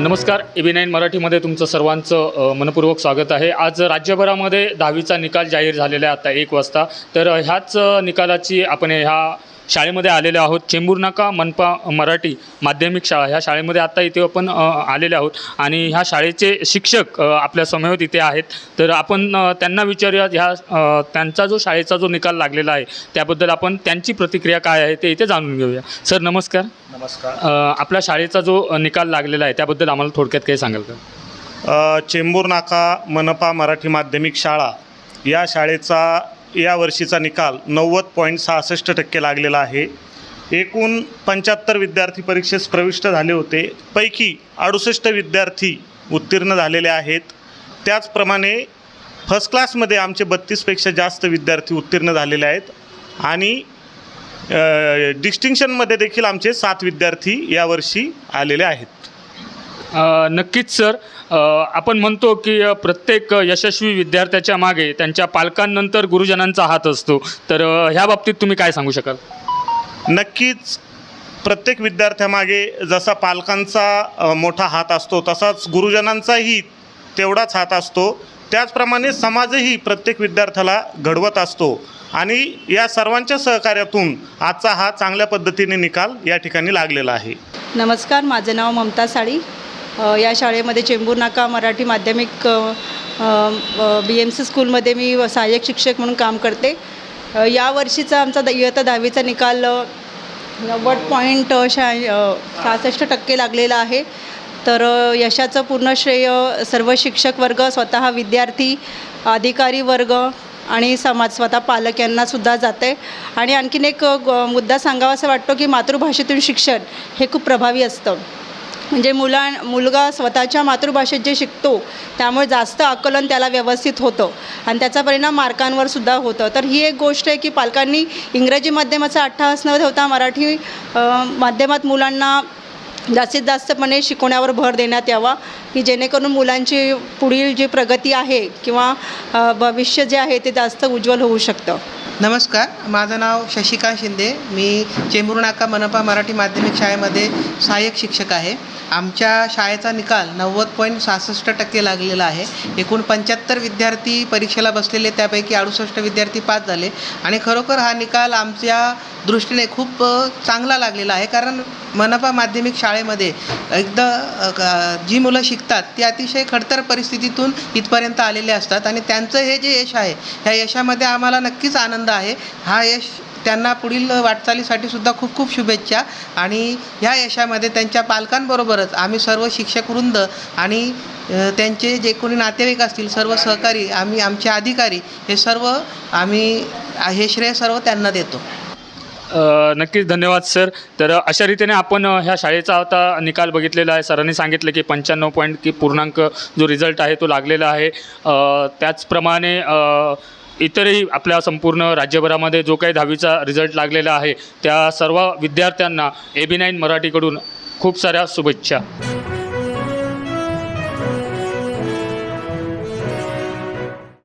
नमस्कार A B nine मराठीमध्ये तुमचं सर्वांचं मनपूर्वक स्वागत आहे. आज राज्यभरामध्ये दहावीचा निकाल जाहीर झालेला आहे आता एक वाजता. तर ह्याच निकालाची आपण ह्या शाळेमध्ये आलेलो आहोत. चेंबूर नाका मनपा मराठी माध्यमिक शाळा ह्या शाळेमध्ये आता इथे आपण आलेले आहोत. आणि ह्या शाळेचे शिक्षक आपल्या समवेत इथे आहेत. तर आपण त्यांना विचारूया ह्या त्यांचा जो शाळेचा जो निकाल लागलेला आहे त्याबद्दल आपण त्यांची प्रतिक्रिया काय आहे ते इथे जाणून घेऊया. सर नमस्कार. नमस्कार. आपल्या शाळेचा जो निकाल लागलेला आहे त्याबद्दल आम्हाला थोडक्यात काही सांगाल का? चेंबूर नाका मनपा मराठी माध्यमिक शाळा या शाळेचा या वर्षीचा निकाल नव्वद पॉईंट सहासष्ट टक्के लागलेला आहे. एकूण पंच्याहत्तर विद्यार्थी परीक्षेस प्रविष्ट झाले होते. पैकी अडुसष्ट विद्यार्थी उत्तीर्ण झालेले आहेत. त्याचप्रमाणे फर्स्ट क्लासमध्ये आमचे बत्तीसपेक्षा जास्त विद्यार्थी उत्तीर्ण झालेले आहेत. आणि डिस्टिंक्शनमध्ये देखील आमचे सात विद्यार्थी यावर्षी आलेले आहेत. नक्कीच सर. आपण म्हणतो की प्रत्येक यशस्वी विद्यार्थ्याच्या मागे त्यांच्या पालकांनंतर गुरुजनांचा हात असतो. तर ह्या बाबतीत तुम्ही काय सांगू शकाल? नक्कीच प्रत्येक विद्यार्थ्यामागे जसा पालकांचा मोठा हात असतो तसाच गुरुजनांचाही तेवढाच हात असतो. त्याचप्रमाणे समाजही प्रत्येक विद्यार्थ्याला घडवत असतो. आणि या सर्वांच्या सहकार्यातून आजचा हा चांगल्या पद्धतीने निकाल या ठिकाणी लागलेला आहे. नमस्कार माझं नाव ममता साळी. या शाळेमध्ये चेंबूर नाका मराठी माध्यमिक बी एम सी स्कूलमध्ये मी सहाय्यक शिक्षक म्हणून काम करते. यावर्षीचा या वर्षीचा आमचा द इयत्ता दहावीचा निकाल नव्वद पॉईंट शहा सहासष्ट टक्के लागलेला आहे. तर यशाचं पूर्ण श्रेय सर्व शिक्षक वर्ग स्वतः विद्यार्थी अधिकारी वर्ग आणि समाज स्वतः पालक यांनासुद्धा जाते. आणि आणखीन एक मुद्दा सांगावा मुद्दा वाटतो की मातृभाषेतून शिक्षण हे खूप प्रभावी असतं. म्हणजे मुला मुलगा स्वतःच्या मातृभाषेत जे शिकतो त्यामुळे जास्त आकलन त्याला व्यवस्थित होतं. आणि त्याचा परिणाम मार्कांवर सुद्धा होतं. तर ही एक गोष्ट आहे की पालकांनी इंग्रजी माध्यमाचा अट्टहास न ठेवता मराठी माध्यमात मुलांना जास्तीत जास्तपणे शिकवण्यावर भर देण्यात यावा की जेणेकरून मुलांची पुढील जी प्रगती आहे किंवा भविष्य जे आहे ते जास्त उज्ज्वल होऊ शकतं. नमस्कार. माझं नाव शशिकांत शिंदे. मी चेंबूर नाका मनपा मराठी माध्यमिक शाळेमध्ये सहाय्यक शिक्षक आहे. आमच्या शाळेचा निकाल नव्वद पॉईंट सहासष्ट टक्के लागलेला आहे. एकूण पंच्याहत्तर विद्यार्थी परीक्षेला बसलेले त्यापैकी अडुसष्ट विद्यार्थी पास झाले. आणि खरोखर हा निकाल आमच्या दृष्टीने खूप चांगला लागलेला आहे. कारण मनपा माध्यमिक शाळेमध्ये एकदा जी मुलं शिकतात ती अतिशय खडतर परिस्थितीतून इथपर्यंत आलेले असतात. आणि त्यांचं हे जे यश आहे ह्या यशामध्ये आम्हाला नक्कीच आनंद आहे. हा यश त्यांना पुढील वाटचालीसाठी सुद्धा खूप खूप शुभेच्छा. आणि ह्या यशामध्ये त्यांच्या पालकांबरोबरच आम्ही सर्व शिक्षक वृंद आणि त्यांचे जे कोणी नातेवाईक असतील सर्व सहकारी आम्ही आमचे अधिकारी हे सर्व आम्ही हे श्रेय सर्व त्यांना देतो. नक्कीच धन्यवाद सर. तर अशा रीतीने आपण ह्या शाळेचा आता निकाल बघितलेला आहे. सरांनी सांगितलं की पंच्याण्णव पॉईंट की पूर्णांक जो रिझल्ट आहे तो लागलेला आहे. त्याचप्रमाणे इतरही आपल्या संपूर्ण राज्यभरामध्ये जो काही दहावीचा रिझल्ट लागलेला आहे त्या सर्व विद्यार्थ्यांना ए बी नाईन मराठीकडून खूप साऱ्या शुभेच्छा.